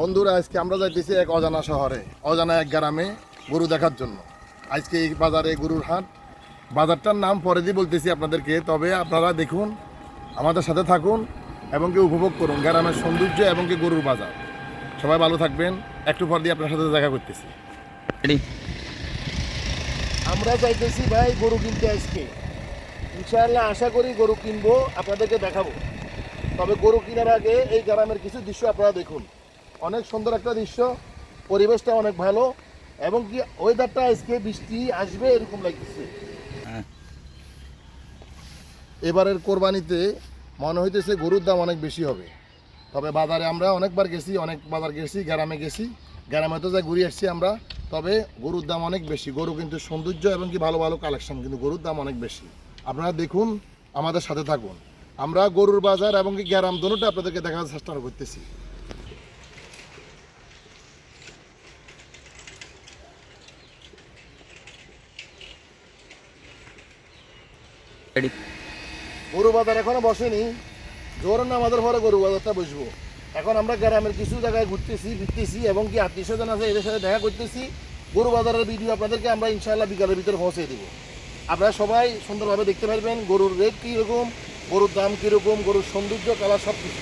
বন্ধুরা আজকে আমরা যাইতেছি এক অজানা শহরে অজানা এক গ্রামে গরু দেখার জন্য। আজকে এই বাজারে গরুর হাট। বাজারটার নাম পরে দিয়ে বলতেছি আপনাদেরকে তবে আপনারা দেখুন আমাদের সাথে থাকুন এবং কি উপভোগ করুন গ্রামের সৌন্দর্য এবং কি গরুর বাজার। সবাই ভালো থাকবেন একটু পর দিয়ে আপনার সাথে দেখা করতেছি। আমরা চাইতেছি ভাই গরু কিনতে আজকে। ইনশাআল্লাহ আশা করি গরু কিনবো আপনাদেরকে দেখাবো। তবে গরু কেনার আগে এই গ্রামের কিছু দৃশ্য আপনারা দেখুন। অনেক সুন্দর একটা দৃশ্য। পরিবেশটা অনেক ভালো এবং কি ওয়েদারটা আজকে বৃষ্টি আসবে এরকম লাগতেছে। হ্যাঁ। এবারের কোরবানিতে মনে হইতেছে গরুর দাম অনেক বেশি হবে। তবে বাজারে আমরা অনেকবার গেছি অনেক বাজার গেছি গ্রামে গেছি। গ্রামে তো যা ঘুরে আসছি আমরা তবে গরুর দাম অনেক বেশি। গরু কিন্তু সৌন্দর্য এবং কি ভালো ভালো কালেকশন কিন্তু গরুর দাম অনেক বেশি। আপনারা দেখুন আমাদের সাথে থাকুন। আমরা গরুর বাজার এবং কি গ্রাম দোনোটা আপনাদেরকে দেখার চেষ্টা করতেছি। গরু বাজার এখনও বসেনি। জোর আমাদের পরে গরু বাজারটা বসবো। এখন আমরা গ্রামের কিছু জায়গায় ঘুরতেছি, ফিরতেছি এবং কি আত্মীয় স্বজন আছে এদের সাথে দেখা করতেছি। গরু বাজারের ভিডিও আপনাদেরকে আমরা ইনশাআল্লাহ বিকালের ভিতরে পৌঁছে দেবো। আপনারা সবাই সুন্দরভাবে দেখতে পারবেন গরুর রেট কীরকম, গরুর দাম কীরকম, গরুর সৌন্দর্য কালার সব কিছু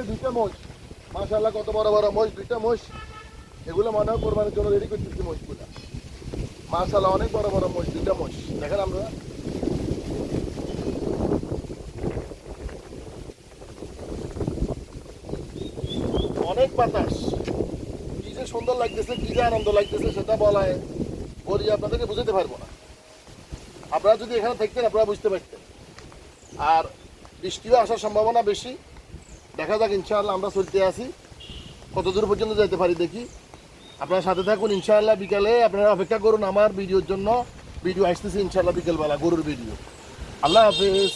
এদিকে দুইটা মোষ, মাশাআল্লাহ কত বড় বড় মোষ, দুইটা মোষ, এগুলো মনে হয় কোরবানির জন্য রেডি করতেছি মোষগুলো। মাশাআল্লাহ অনেক বড় বড় মোষ, দুইটা মোষ। দেখেন আমরা। অনেক বাতাস। কি যে সুন্দর লাগতেছে, কি যে আনন্দ লাগতেছে, সেটা বলায় বলি আপনাদেরকে বুঝতে পারব না। আপনারা যদি এখানে থাকতেন, আপনারা বুঝতে পারতেন। আর বৃষ্টিও আসার সম্ভাবনা বেশি। দেখা যাক, ইনশাআল্লাহ আমরা চলতে আসি কত দূর পর্যন্ত যেতে পারি দেখি। আপনারা সাথে থাকুন, ইনশাআল্লাহ বিকালে। আপনারা অপেক্ষা করুন আমার ভিডিওর জন্য। ভিডিও আসতেছে ইনশাআল্লাহ বিকেলবেলা, গরুর ভিডিও। আল্লাহ হাফেজ।